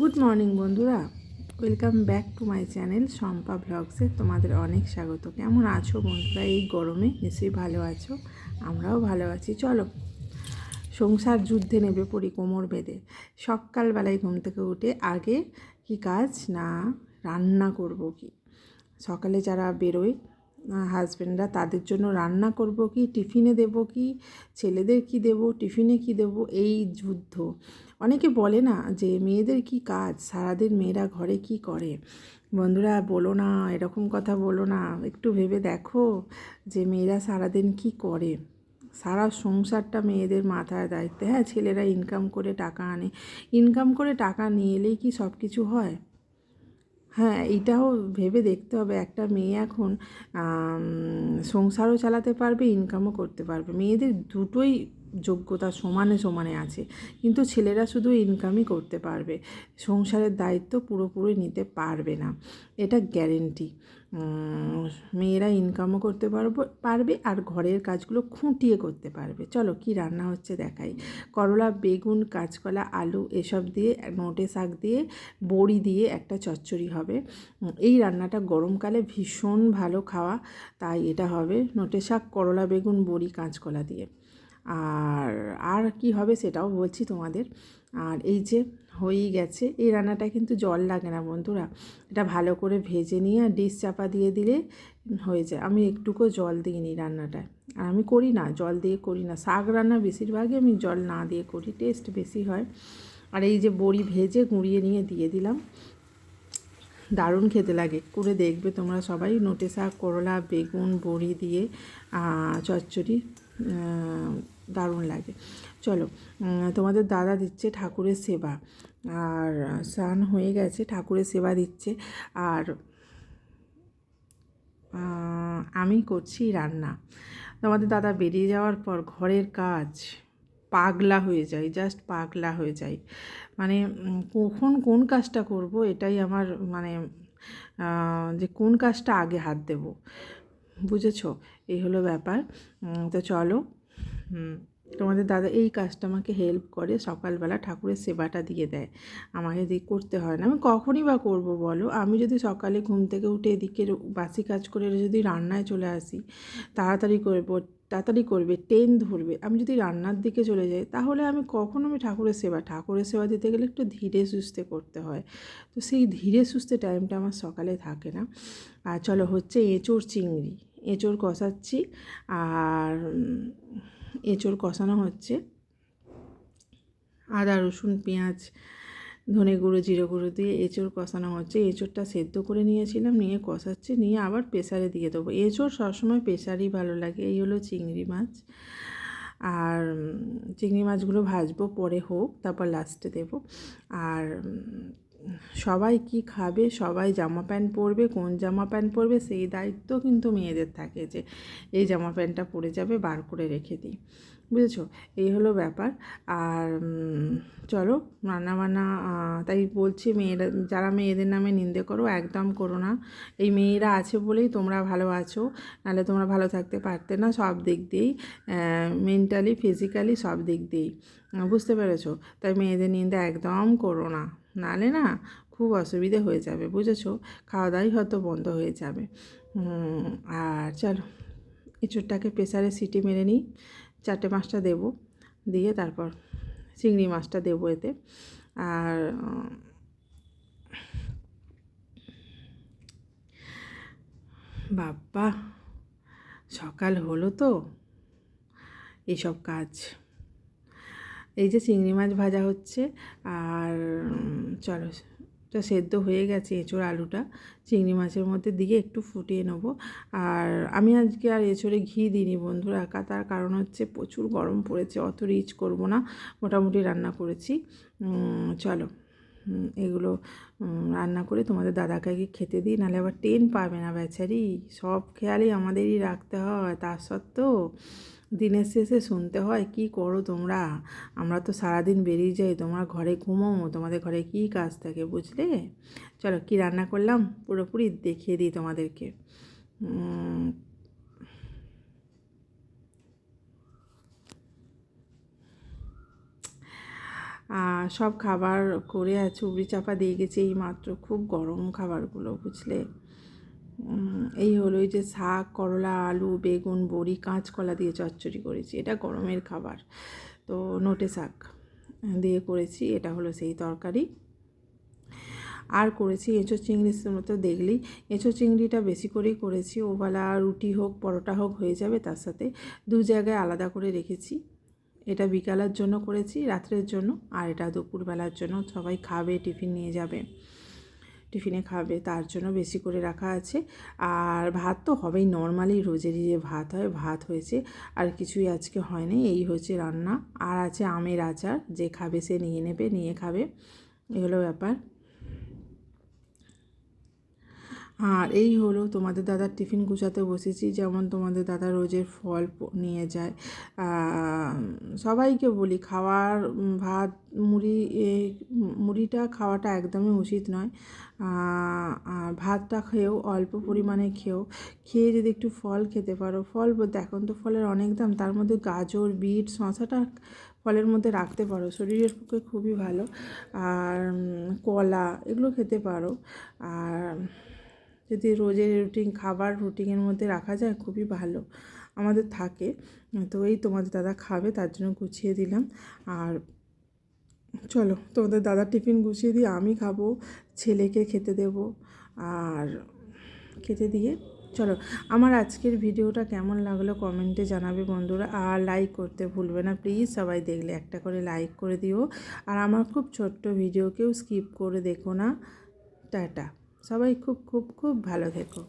Good morning বন্ধুরা। Welcome back to my channel Shampa ব্লগসে তোমাদের অনেক স্বাগত। কেমন আছো বন্ধুরা? এই গরমে নিশ্চয়ই ভালো আছো। আমরাও ভালো আছি। চলো, সংসার যুদ্ধে নেবে পড়ি কোমর বেঁধে। সকালবেলায় ঘুম থেকে উঠে আগে কি কাজ না রান্না করব কি? সকালে যারা বেরোয় হাজব্যান্ডরা তাদের জন্য রান্না করব কি, টিফিনে দেব কি, ছেলেদের কি দেব, টিফিনে কি দেব, এই যুদ্ধ। অনেকে বলে না যে মেয়েদের কি কাজ, সারাদিন মেয়েরা ঘরে কি করে? বন্ধুরা বলো না, এরকম কথা বলো না, একটু ভেবে দেখো যে মেয়েরা সারাদিন কি করে? সারা সংসারটা মেয়েদের মাথায় দায়িত্ব। হ্যাঁ ছেলেরা ইনকাম করে টাকা আনে। ইনকাম করে টাকা নিয়ে এলেই কি সব কিছু হয়? হ্যাঁ এইটাও ভেবে দেখতে হবে। একটা মেয়ে এখন সংসারও চালাতে পারবে ইনকামও করতে পারবে। মেয়েদের দুটোই যোগ্যতা সমানে সমানে আছে। কিন্তু ছেলেরা শুধু ইনকামই করতে পারবে, সংসারের দায়িত্ব পুরোপুরি নিতে পারবে না। এটা গ্যারেন্টি মেয়েরা ইনকামও করতে পারব, পারবে আর ঘরের কাজগুলো খুঁটিয়ে করতে পারবে। চলো কি রান্না হচ্ছে দেখাই। করলা, বেগুন, কাঁচকলা, আলু এসব দিয়ে, নোটে শাক দিয়ে, বড়ি দিয়ে একটা চচ্চড়ি হবে। এই রান্নাটা গরমকালে ভীষণ ভালো খাওয়া, তাই এটা হবে নোটে শাক, করলা, বেগুন, বড়ি, কাঁচকলা দিয়ে। আর আর কি হবে সেটাও বলছি তোমাদের। আর এই যে হয়েই গেছে, এই রান্নাটা কিন্তু জল লাগে না বন্ধুরা। এটা ভালো করে ভেজে নিয়ে আর ডিশ চাপা দিয়ে দিলে হয়ে যায়। আমি একটুকু জল দিইনি রান্নাটায়। আর আমি করি না, জল দিয়ে করি না। শাক রান্না বেশিরভাগই আমি জল না দিয়ে করি, টেস্ট বেশি হয়। আর এই যে বড়ি ভেজে গুঁড়িয়ে নিয়ে দিয়ে দিলাম। দারুণ খেতে লাগে। করে দেখবে তোমরা সবাই। নোটে শাক করলা, বেগুন, বড়ি দিয়ে চচ্চড়ি দারুণ লাগে। চলো তোমাদের দাদা দিচ্ছে ঠাকুরের সেবা। আর স্নান হয়ে গেছে, ঠাকুরের সেবা দিচ্ছে। আর আমি করছি রান্না। তোমাদের দাদা বেরিয়ে যাওয়ার পর ঘরের কাজ পাগলা হয়ে যায় জাস্ট পাগলা হয়ে যায়। মানে কখন কোন কাজটা করব এটাই আমার মানে যে কোন কাজটা আগে হাত দেব। বুঝেছ? এই হলো ব্যাপার। তো চলো তোমাদের দাদা এই কাজটা আমাকে হেল্প করে। সকালবেলা ঠাকুরের সেবাটা দিয়ে দেয়। আমাকে দিয়ে করতে হয় না। আমি কখনই বা করব বলো? আমি যদি সকালে ঘুম থেকে উঠে এদিকে বাসি কাজ করে যদি রান্নায় চলে আসি, তাড়াতাড়ি করব তাড়াতাড়ি করবে, ট্রেন ধরবে। আমি যদি রান্নার দিকে চলে যাই, তাহলে আমি কখন আমি ঠাকুরের সেবা ঠাকুরের সেবা দিতে গেলে একটু ধীরে সুস্থে করতে হয়। তো সেই ধীরে সুস্থে টাইমটা আমার সকালে থাকে না। আর চলো হচ্ছে এঁচোড় চিংড়ি। এঁচোড় কষাচ্ছি। আর এঁচোড় কষানো হচ্ছে। আদা, রসুন, পেঁয়াজ, ধনে গুঁড়ো, জিরে গুঁড়ো দিয়ে এঁচোড় কষানো হচ্ছে। এঁচোড়টা সেদ্ধ করে নিয়েছিলাম, নিয়ে কষাচ্ছি, নিয়ে আবার প্রেসারে দিয়ে দেবো। এঁচোড় সবসময় প্রেসারই ভালো লাগে, এই হলো চিংড়ি মাছ। আর চিংড়ি মাছগুলো ভাজবো পরে হোক, তারপর লাস্টে দেব। আর সবাই কি খাবে? সবাই জামা প্যান্ট পরবে। কোন জামা প্যান্ট পরবে? সেই দায়িত্ব কিন্তু মেয়েদের থাকে যে, এই জামা প্যান্টটা পরে যাবে, বার করে রেখে দিই। বুঝেছ? এই হলো ব্যাপার। আর চলো রান্নাবান্না তাই বলছি মেয়েরা, যারা মেয়েদের নামে নিন্দে করো, একদম করো না। এই মেয়েরা আছে বলেই তোমরা ভালো আছো। নাহলে তোমরা ভালো থাকতে পারতে না সব দিক দিয়েই। মেন্টালি ফিজিক্যালি সব দিক দিয়েই। বুঝতে পেরেছ? তাই মেয়েদের নিন্দে একদম করো না। নালে না খুব অসুবিধে হয়ে যাবে, বুঝেছ? খাওয়া দাওয়াই হয়তো বন্ধ হয়ে যাবে। আর চলো এঁচুরটাকে প্রেসারে সিটি মেরে নিই। চারটে মাছটা দেব, দিয়ে তারপর চিংড়ি মাছটা দেবো এতে। আর বাবা সকাল হলো তো। এইসব কাজ এই যে চিংড়ি মাছ ভাজা হচ্ছে আর চলো এটা সেদ্ধ হয়ে গেছে এঁচোড় আলুটা। চিংড়ি মাছের মধ্যে দিয়ে একটু ফুটিয়ে নেব। আর আমি আজকে আর এঁচোড়ে ঘি দিইনি বন্ধুরা তার কারণ হচ্ছে প্রচুর গরম পড়েছে, অত রিচ করব না, মোটামুটি রান্না করেছি। চলো এগুলো রান্না করে তোমাদের দাদাকে খেতে দিই, নাহলে আবার টেন পাবে না বেচারি। সব খেয়ালই আমাদেরই রাখতে হয় তার সত্ত্বেও দিনের শেষে শুনতে হয়, কি করো তোমরা? আমরা তো সারাদিন বেরিয়ে যাই, তোমরা ঘরে ঘুমো তোমাদের ঘরে কি কাজ থাকে বুঝলে? চলো কি রান্না করলাম? পুরোপুরি দেখিয়ে দিই তোমাদেরকে। সব খাবার করে চুবড়ি চাপা দিয়ে গেছে এই মাত্র খুব গরম খাবারগুলো, বুঝলে? এই হলো এই যে শাক, করলা, আলু, বেগুন, বড়ি, কাঁচকলা দিয়ে চচ্চড়ি করেছি। এটা গরমের খাবার। তো নোটে শাক দিয়ে করেছি, এটা হলো সেই তরকারি। আর করেছি এঁচো চিংড়ি মতো দেখলেই। এঁচো চিংড়িটা বেশি করেই করেছি, ওবেলা রুটি হোক, পরোটা হোক, হয়ে যাবে, তার সাথে দু জায়গায় আলাদা করে রেখেছি। এটা বিকালের জন্য করেছি, রাত্রের জন্য, আর এটা দুপুরবেলার জন্য। সবাই খাবে, টিফিন নিয়ে যাবে। টিফিনে খাবে, তার জন্য বেশি করে রাখা আছে। আর ভাত তো হবেই, নর্মালি রোজেরই যে ভাত হয়, ভাত হয়েছে, আর কিছুই আজকে হয়নি। এই হচ্ছে রান্না। আর আছে আমের আচার, যে খাবে সে নিয়ে নেবে, নিয়ে খাবে। এগুলো ব্যাপার। আর এই হলো তোমাদের দাদার টিফিন গুছাতে বসেছি। যেমন তোমাদের দাদা রোজের ফল নিয়ে যায়। সবাইকে বলি, খাওয়ার ভাত, মুড়ি মুড়িটা খাওয়াটা একদমই উচিত নয়। আর ভাতটা খেয়েও অল্প পরিমাণে খেয়েও, খেয়ে যদি একটু ফল খেতে পারো, ফল বলতে এখন তো ফলের অনেক দাম, তার মধ্যে গাজর, বিট শশাটা ফলের মধ্যে রাখতে পারো, শরীরের পক্ষে খুবই ভালো। আর কলা এগুলো খেতে পারো। আর যদি রোজের রুটিন, খাবার রুটিনের মধ্যে রাখা যায়, খুবই ভালো আমাদের থাকে। তো এই তোমাদের দাদা খাবে, তার জন্য গুছিয়ে দিলাম। আর চলো, তোমাদের দাদার টিফিন গুছিয়ে দিয়ে আমি খাব, ছেলেকে খেতে দেব। আর খেতে দিয়ে চলো, আমার আজকের ভিডিওটা কেমন লাগল কমেন্টে জানাবে বন্ধুরা। আর লাইক করতে ভুলবে না প্লিজ সবাই দেখলে একটা করে লাইক করে দিও। আর আমার খুব ছোট্ট ভিডিও, কেউ স্কিপ করে দেখো না। টাটা। সবাই খুব খুব খুব ভালো থেকো।